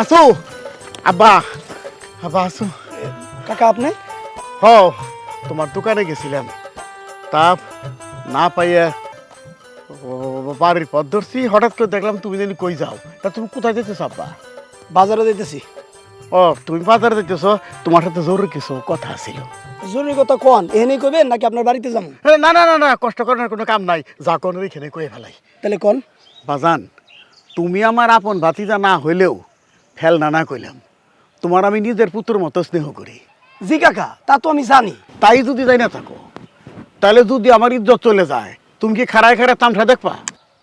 আসো। আব্বা। আব্বা আসো। কাকা আপনি? হ তোমার দোকানে গেছিলাম। তা না পাইয়া বাড়ির পথ ধরছি হঠাৎ করে দেখলাম তুমি জানি কই যাও। তা তুমি কোথায় যেতেছো আব্বা? বাজারে দিতেছি ও তুমি বাজারে যেতেছো তোমার সাথে জরুরি কিছু কথা ছিল জরুরি কথা কোন? এখানেই কইবেন নাকি আপনার বাড়িতে যাব না না না না কষ্ট করার কোনো কাম নাই। যা কোনো এখানে কয়ে ফেলাই। তাহলে কোন? বাজান তুমি আমার আপন ভাতিজা না হইলেও ফেল না না কইলাম। তোমার আমি নিজের পুত্র মতো স্নেহ করি। জি কাকা তা তো আমি জানি। তাই যদি যাই না থাকো তাহলে যদি আমার ইজ্জত চলে যায় তুমি কি খাড়ায় খাড়ায় তামসা দেখবা?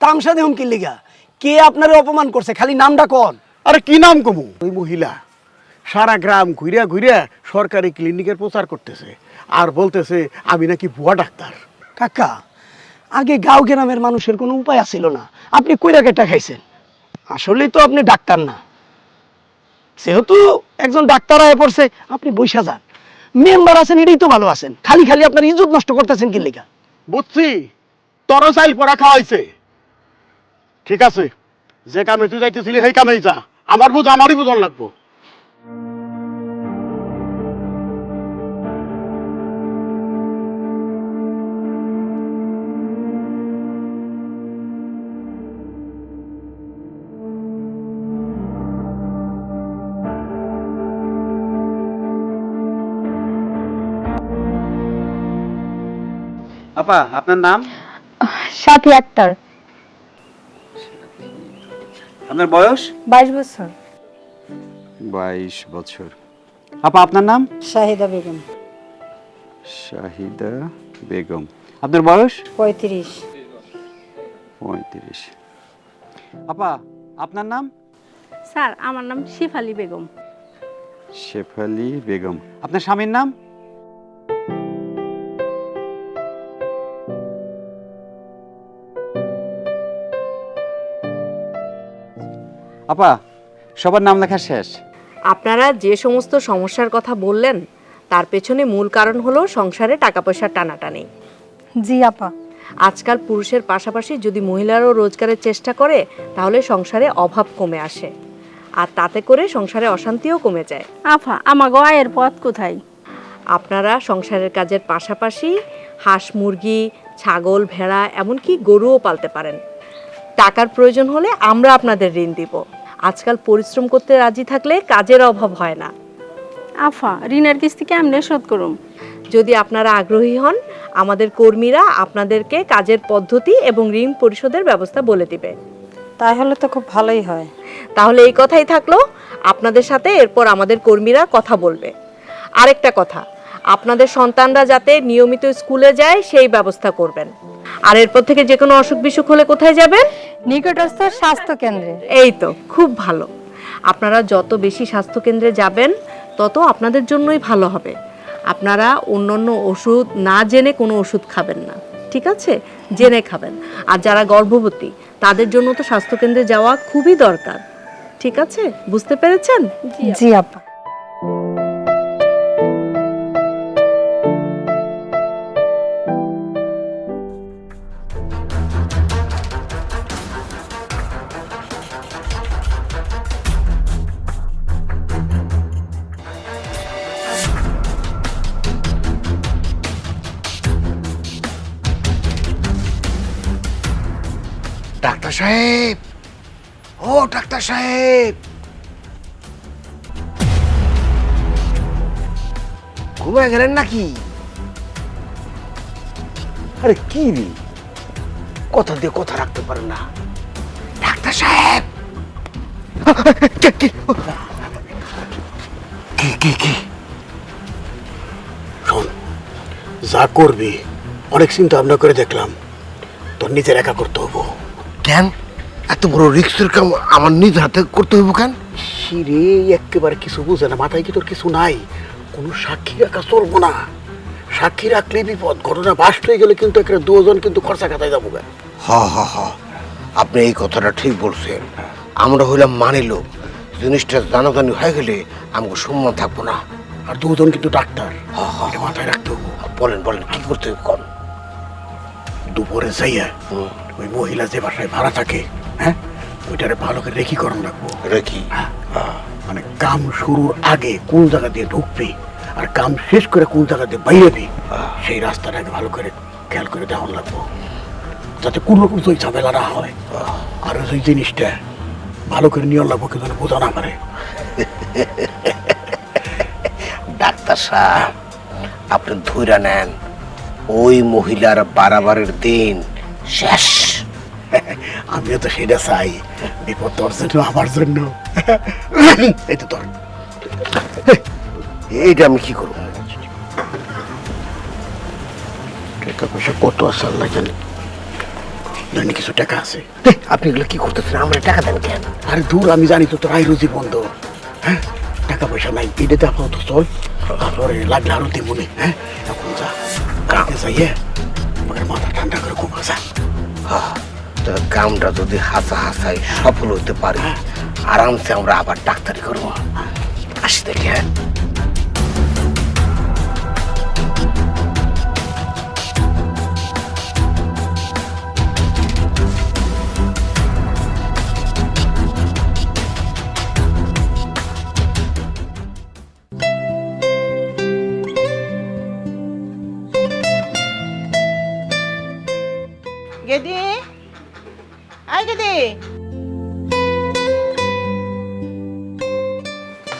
তামসা দেখুন কি লিগা? কে আপনারে অপমান করছে? খালি নামটা কোন। আরে কি নাম কমু? ওই মহিলা। সারা গ্রাম ঘুরিয়া ঘুরিয়া সরকারি ক্লিনিকের প্রচার করতেছে। আর বলতেছে আমি নাকি ভুয়া ডাক্তার। কাকা আগে গাঁও গ্রামের মানুষের কোনো উপায় আছিল না। আপনি কইরা কেটা খাইছেন? আসলেই তো আপনি ডাক্তার না। যেহেতু একজন ডাক্তার আয় পড়ছে, আপনি বৈশা যান। মেম্বার আছেন এটাই তো ভালো আছেন। খালি খালি আপনার ইজ্জত নষ্ট করতেছেন কি লেখা বুঝছি তর চাইল পড়া খাওয়াইছে ঠিক আছে, যে কামে তুই যাইতেছিলি সেই কামেই যা। আমার বুঝ, আমারই বুঝন লাগবো। আপা আপনার নাম? সাথী আক্তার। আপনার বয়স? বাইশ বছর। বাইশ বছর। আপা আপনার নাম? শাহিদা বেগম। শাহিদা বেগম। আপনার বয়স? পঁয়ত্রিশ। পঁয়ত্রিশ। আপা আপনার নাম? স্যার আমার নাম শেফালি বেগম। শেফালি বেগম। আপনার স্বামীর নাম? আপা সবার নাম লেখা শেষ। আপনারা যে সমস্ত সমস্যার কথা বললেন তার পেছনে মূল কারণ হলো সংসারে টাকা পয়সার টানাটানি। জি আপা। আজকাল পুরুষের পাশাপাশি যদি মহিলারও রোজগারের চেষ্টা করে তাহলে সংসারে অভাব কমে আসে। আর তাতে করে সংসারে অশান্তিও কমে যায়। আফা আমাগো আয়ের পথ কোথায়? আপনারা সংসারের কাজের পাশাপাশি হাঁস মুরগি ছাগল ভেড়া এমনকি গরুও পালতে পারেন। টাকার প্রয়োজন হলে আমরা আপনাদের ঋণ দিব। আজকাল পরিশ্রম করতে রাজি থাকলে কাজের অভাব হয় না। আফা ঋণের কিস্তি কেমনে শোধ করুম? যদি আপনারা আগ্রহী হন আমাদের কর্মীরা আপনাদেরকে কাজের পদ্ধতি এবং ঋণ পরিশোধের ব্যবস্থা বলে দিবে। তাহলে তো খুব ভালোই হয়। তাহলে এই কথাই থাকল। আপনাদের সাথে এরপর আমাদের কর্মীরা কথা বলবে। আরেকটা কথা আপনাদের সন্তানরা যাতে নিয়মিত স্কুলে যায় সেই ব্যবস্থা করবেন। আর এরপর থেকে যে কোনো অসুখ বিসুখ হলে কোথায় যাবেন? নিকটস্থ স্বাস্থ্য কেন্দ্রে। এই তো খুব ভালো। আপনারা যত বেশি স্বাস্থ্যকেন্দ্রে যাবেন তত আপনাদের জন্যই ভালো হবে। আপনারা অন্যান্য ওষুধ না জেনে কোনো ওষুধ খাবেন না ঠিক আছে? জেনে খাবেন। আর যারা গর্ভবতী তাদের জন্য তো স্বাস্থ্যকেন্দ্রে যাওয়া খুবই দরকার ঠিক আছে? বুঝতে পেরেছেন? জি আপা। ডাক্তার সাহেব। ও ডাক্তার সাহেব। ঘুমায় গেলেন নাকি? আরে কি রে? কথা দিয়ে কথা রাখতে পারে না। ডাক্তার সাহেব। কে, কে? কি? শোন যা করবি অনেক চিন্তা ভাবনা করে দেখলাম। তোর নিজের একা করতে হব। কেন এত বড় রিক্সের কাম আমার নিজ হাতে করতে হইব কেন? রে একেবারে কিছু বুঝে না মাথায় কি তোর কিছু নাই? কোনো সাক্ষী রাখা চলবো না। সাক্ষী রাখলে বিপদ ঘটনা বাস্ট হয়ে গেলে কিন্তু একটা দুজন কিন্তু খরচা খাতায় যাব গা। হ হ হ আপনি এই কথাটা ঠিক বলছেন। আমরা হইলাম মানে লোক। জিনিসটা জানাজানি হয়ে গেলে আমাকে সম্মান থাকব না। আর দুজন কিন্তু ডাক্তার। মাথায় রাখতে হব বলেন বলেন কি করতে হবে কন? দুপুরে যাইয়া ওই মহিলা যে বাসায় ভাড়া থাকে হ্যাঁ ওইটারে ভালো করে রেখি করণ রাখব। এটা কি হ্যাঁ মানে কাম শুরুর আগে কোন জায়গা দিয়ে ঢুকবি আর কাম শেষ করে কোন জায়গা দিয়ে বাইরেবি সেই রাস্তাটাকে ভালো করে খেয়াল করে দেওয়া লাগবো। যাতে কোনো রকম ওই ঝামেলা না হয় আর ওই জিনিসটা ভালো করে নিয়ে লাগবো কিন্তু বোঝা না পারে। ডাক্তার সাহেব আপনি ধৈরা নেন। ওই মহিলার বারাবারের দিন শেষ। আমিও তো সেটা চাই। বিপদ তোর জন্য, আমার জন্য। এই তো তোর। এইটা আমি কি করব? টাকা পয়সা কত আছে জানে। কিছু টাকা আছে। আপনি এগুলো কি করতেছেন? আমরা টাকা দেন কেন? আরে দূর, আমি জানি তো তোর আয় রুজি বন্ধ। হ্যাঁ টাকা পয়সা নাই এটাতে আপাতত চল। তারপরে লাগলে আরও দিব হ্যাঁ এখন যা কাকে যাইয়ে আমাদের মাথা ঠান্ডা করে ঘুমা যা হ্যাঁ, তো কামটা যদি হাসা হাসায় সফল হতে পারে আরামসে আমরা আবার ডাক্তারি করব আসি দেখি হ্যাঁ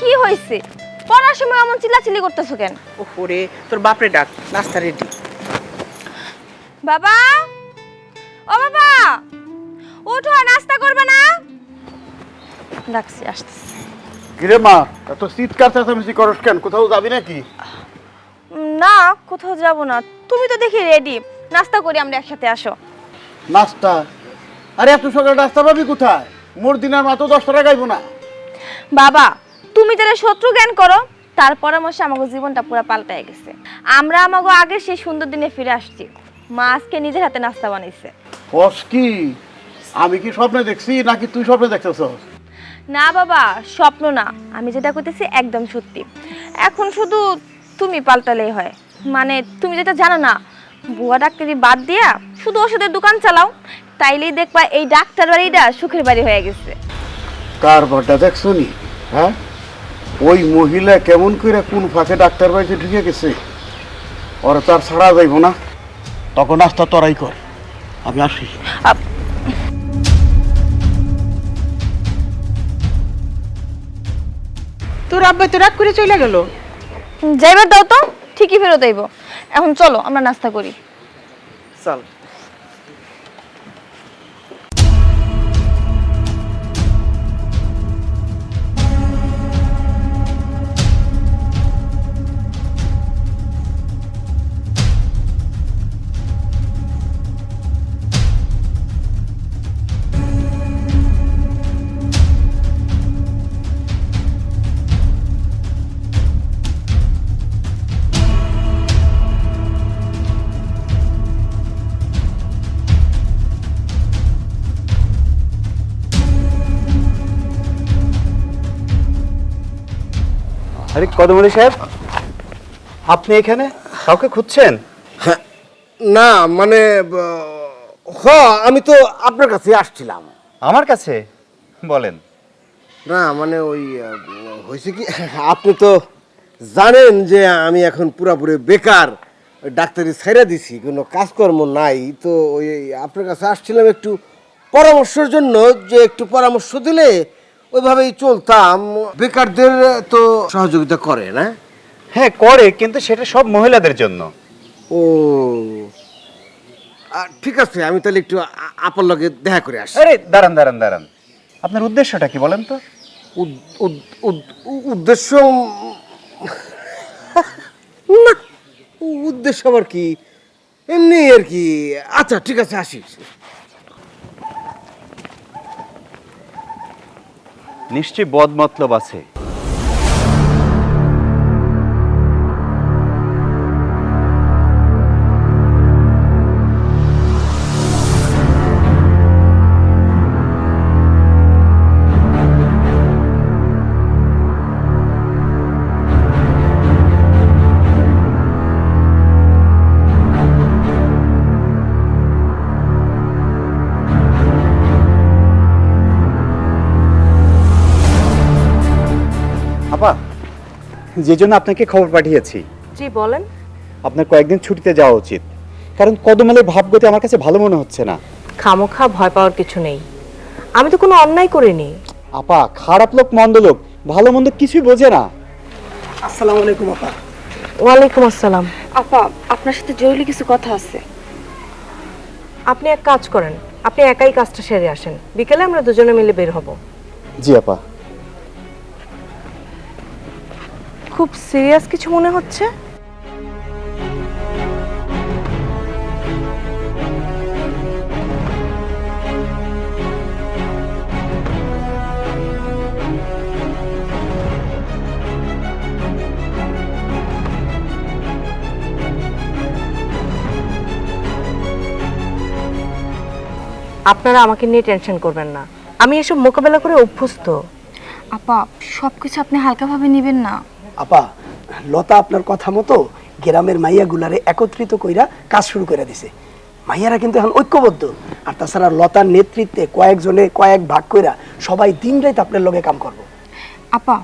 কি হয়েছে? পড়ার সময় এমন চিল্লাচিল্লি করতেছো কেন? ওরে তোর বাপরে ডাক নাস্তা রেডি বাবা! ও বাবা! ওঠো নাস্তা করবে না? ডাকছি আসতেছি। কিরে মা এত চিৎকার চেঁচামেচি করস কেন? কোথাও যাবি নাকি? না কোথাও যাব না। তুমি তো দেখি রেডি নাস্তা করি আমরা একসাথে আসো। নাস্তা? আরে এত সকালে নাস্তা পাবি কোথায়? মোর দিনের মা তো দশ টাকা গাইবো না। বাবা তুমি যারা শত্রু জ্ঞান করো তার পরামর্শে আমাকে জীবনটা পুরো পাল্টায় গেছে। আমরা আমাকে আগে সেই সুন্দর দিনে ফিরে আসছি। মা আজকে নিজের হাতে নাস্তা বানাইছে। কস কি? আমি কি স্বপ্নে দেখছি নাকি তুই স্বপ্নে দেখতেছ? না বাবা স্বপ্ন না। আমি যেটা করতেছি একদম সত্যি। এখন শুধু তুমি পাল্টালেই হয়। মানে তুমি যেটা জানো না বুয়া ডাক্তারি বাদ দিয়া শুধু ওষুধের দোকান চালাও তাইলেই দেখবা এই ডাক্তার বাড়িটা সুখের বাড়ি হয়ে গেছে। কার ঘরটা দেখছ নি? হ্যাঁ? ওই মহিলা কেমন করে কোন ফাঁকে ডাক্তার বাড়িতে ঢুকে গেছে? ওরা তো আর ছাড়া যাইব না। তখন নাস্তা তরাই কর। আমি আসি। তোর আব্বা তো রাগ করে চলে গেল। যাইবার দাও তো ঠিকই ফেরত আইব। এখন চলো আমরা নাস্তা করি। চল। আরে কদমলি সাহেব? আপনি এখানে? কাউকে খুঁজছেন? না মানে হ আমি তো আপনার কাছে আসছিলাম। আমার কাছে? বলেন। না মানে ওই হয়েছে কি আপনি তো জানেন যে আমি এখন পুরাপুরি বেকার ডাক্তারি ছেড়ে দিছি কোনো কাজকর্ম নাই তো ওই আপনার কাছে আসছিলাম একটু পরামর্শের জন্য যে একটু পরামর্শ দিলে ওইভাবেই চলতাম। বেকারদের তো সহযোগিতা করে না? হ্যাঁ করে কিন্তু সেটা সব মহিলাদের জন্য। ও ঠিক আছে আমি তাহলে একটু আ- আপনার লগে দেখা করে আসি। আরে দাঁড়ান দাঁড়ান দাঁড়ান। আপনার উদ্দেশ্যটা কি বলেন তো? উদ্দেশ্য না উদ্দেশ্য আবার কি? এমনি আর কি। আচ্ছা ঠিক আছে আসি। নিশ্চয়ই বদ মতলব আছে। যে জন্য আপনাকে খবর পাঠিয়েছি। জি বলেন। আপনার কয়েকদিন ছুটিতে যাওয়া উচিত। কারণ কদমালের ভাবগতি আমার কাছে ভালো মনে হচ্ছে না। খামোখা ভয় পাওয়ার কিছু নেই। আমি তো কোনো অন্যায় করিনি। আপা খারাপ লোক মন্দ লোক ভালো মন্দ কিছুই বোঝে না। আসসালামু আলাইকুম আপা। ওয়ালাইকুম আসসালাম। আপা আপনার সাথে জরুরি কিছু কথা আছে। আপনি এক কাজ করেন। আপনি একাই কাজটা সেরে আসেন। বিকেলে আমরা দুজনে মিলে বের হব। জি আপা। খুব সিরিয়াস কিছু মনে হচ্ছে? আপনারা আমাকে নিয়ে টেনশন করবেন না। আমি এসব মোকাবেলা করে অভ্যস্ত। আপা, সবকিছু আপনি হালকাভাবে নেবেন না। আপা লতা আপনার কথা মতো গ্রামের মাইয়া গুলারে একত্রিত কইরা কাজ শুরু করে দিছে। মাইয়ারা কিন্তু এখন ঐক্যবদ্ধ। আর তাছাড়া লতার নেতৃত্বে কয়েকজনে কয়েক ভাগ কইরা সবাই দিন রাত আপনার লগে কাম করব। আপা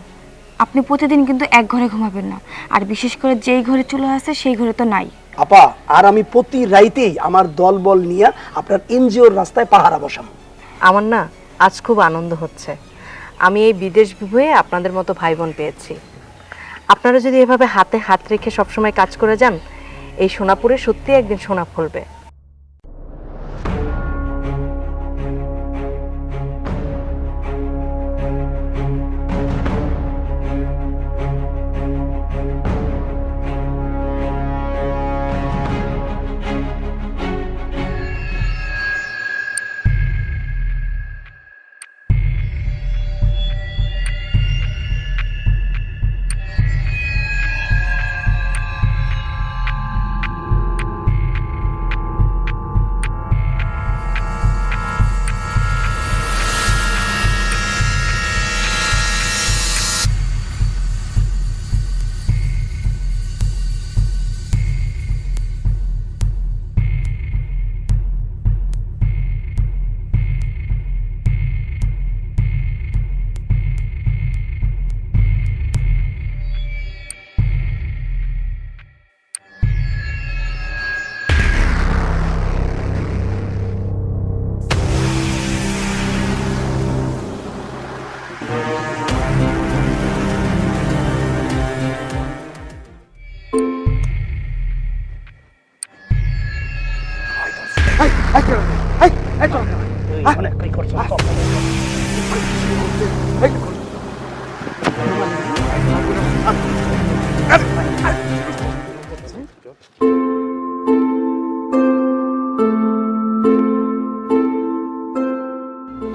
আপনি প্রতিদিন কিন্তু এক ঘরে ঘুমাবেন না। আর বিশেষ করে যেই ঘরে চলে আসে সেই ঘরে তো নাই। আপা আর আমি প্রতি রাইতেই আমার দল বল নিয়ে আপনার এনজিওর রাস্তায় পাহারা বসাম আমার না আজ খুব আনন্দ হচ্ছে। আমি এই বিদেশ বিভুয়ে আপনাদের মতো ভাই বোন পেয়েছি। আপনারা যদি এভাবে হাতে হাত রেখে সবসময় কাজ করে যান, এই সোনাপুরে সত্যি একদিন সোনা ফলবে।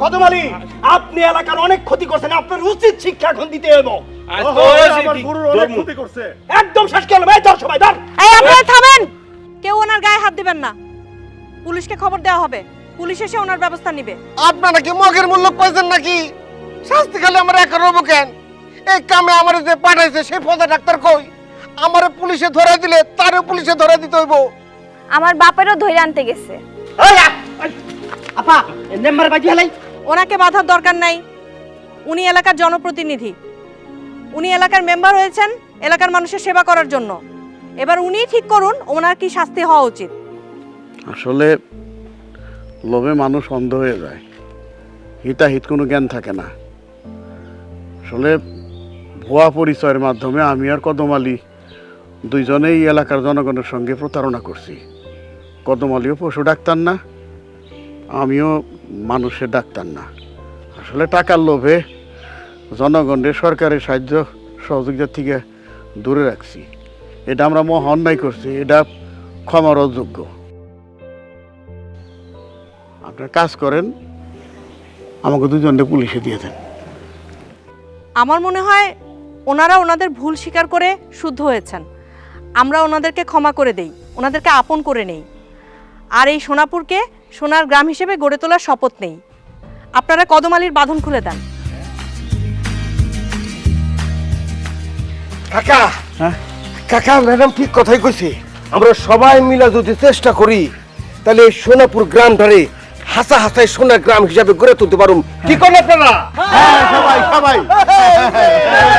কদমালি আপনি এলাকার অনেক ক্ষতি করছেন আপনার উচিত শিক্ষা এখন দিতে হইব। একদম শেষ কেন ভাই ধর সবাই ধর। এই আপনারা থামেন! কেউ ওনার গায়ে হাত দিবেন না। পুলিশকে খবর দেওয়া হবে। পুলিশ এসে ওনার ব্যবস্থা নিবে। আপনারা কি মগের মূল্য পাইছেন নাকি? শাস্তি খালি আমরা একা রবো কেন? এই কামে আমার যে পাঠাইছে সেই ফজা ডাক্তার কই? আমারে পুলিশে ধরে দিলে তারও পুলিশে ধরে দিতে হইব। আমার বাপেরও ধরে আনতে গেছে। আপা নেম্বার বাজি হেলাই। ওনাকে বাধার দরকার নাই। উনি এলাকার জনপ্রতিনিধি। উনি এলাকার মেম্বার হয়েছেন এলাকার মানুষের সেবা করার জন্য। এবার উনিই ঠিক করুন ওনার কি শাস্তি হওয়া উচিত। আসলে লোভে মানুষ অন্ধ হয়ে যায়। হিতাহিত কোনো জ্ঞান থাকে না। আসলে ভুয়া পরিচয়ের মাধ্যমে আমি আর কদম আলী দুইজনেই এলাকার জনগণের সঙ্গে প্রতারণা করছি। কদম আলীও পশু ডাক্তার না, আমিও মানুষের ডাক্তার না। আসলে টাকার লোভে জনগণের সরকারের সাহায্য, সহযোগিতা থেকে দূরে রাখছি। এটা আমরা মহা অন্যায় করছি, এটা ক্ষমার অযোগ্য। আপনার কাজ করেন আমাকে দুজনকে পুলিশে দিয়ে দেন। আমার মনে হয় ওনারা ওনাদের ভুল স্বীকার করে শুদ্ধ হয়েছেন। আমরা ওনাদেরকে ক্ষমা করে দেই ওনাদেরকে আপন করে নেই। আর এই সোনাপুরকে সোনার গ্রাম হিসেবে গড়ে তোলার শপথ নেই। আপনারা কদমালির বাঁধন খুলে দেন। কাকা! কাকা ম্যাডাম ঠিক কথাই কইছে। আমরা সবাই মিলে যদি চেষ্টা করি তাহলে এই সোনাপুর গ্রামটারে হাসা হাসায় সোনার গ্রাম হিসাবে গড়ে তুলতে পারুম কি করেন আপনারা? সবাই সবাই।